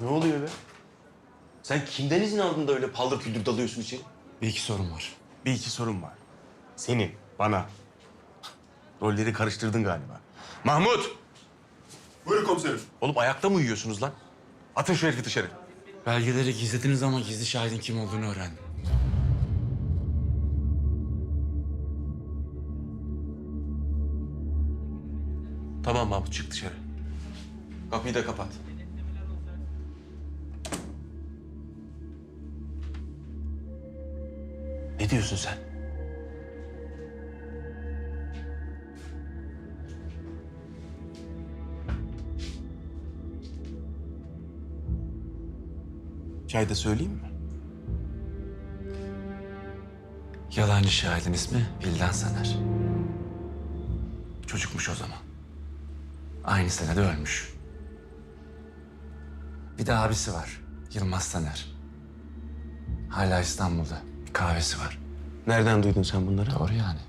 Ne oluyor be? Sen kimden izin aldın da öyle paldır küldür dalıyorsun içeri? Bir iki sorun var. Bir iki sorun var. Senin, bana. Rolleri karıştırdın galiba. Mahmut! Buyurun komiserim. Oğlum ayakta mı uyuyorsunuz lan? Atın şu herifi dışarı. Belgeleri gizlediniz ama gizli şahidin kim olduğunu öğrendim. Tamam Mahmut çık dışarı. Kapıyı da kapat. Ne diyorsun sen? Çayda söyleyeyim mi? Yalancı şahidin ismi Vildan Saner. Çocukmuş o zaman. Aynı senede ölmüş. Bir de abisi var. Yılmaz Saner. Hala İstanbul'da. Bir kahvesi var. Nereden duydun sen bunları? Doğru yani.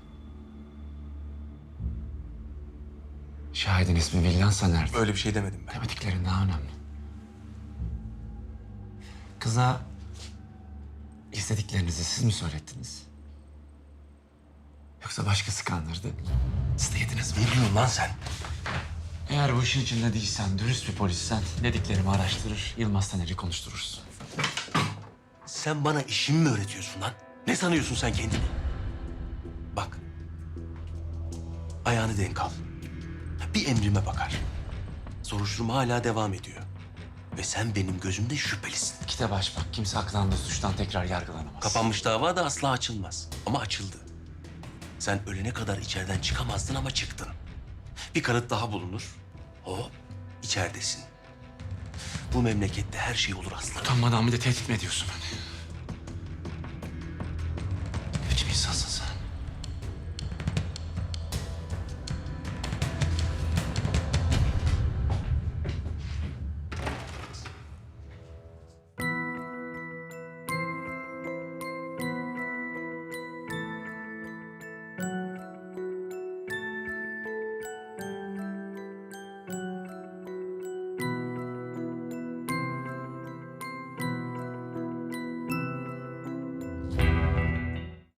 Şahidin ismi Vildan Saner'di. Öyle bir şey demedim ben. Demediklerin daha önemli. Kıza istediklerinizi siz mi söylettiniz? Yoksa başkası kandırdı. Siz de yediniz mi? Ne diyorsun lan sen? Eğer bu işin içinde değilsen, dürüst bir polissen dediklerimi araştırır, Yılmaz Taner'i konuşturursun. Sen bana işimi mi öğretiyorsun lan? Ne sanıyorsun sen kendini? Bak. Ayağını denk al. Bir emrime bakar. Soruşturma hala devam ediyor. Ve sen benim gözümde şüphelisin. Kitap aç bak, kimse aklandığı suçtan tekrar yargılanamaz. Kapanmış dava da asla açılmaz. Ama açıldı. Sen ölene kadar içeriden çıkamazdın ama çıktın. Bir kanıt daha bulunur. Hop, içeridesin. Bu memlekette her şey olur aslanım. Utanmadan bir de tehdit mi ediyorsun beni?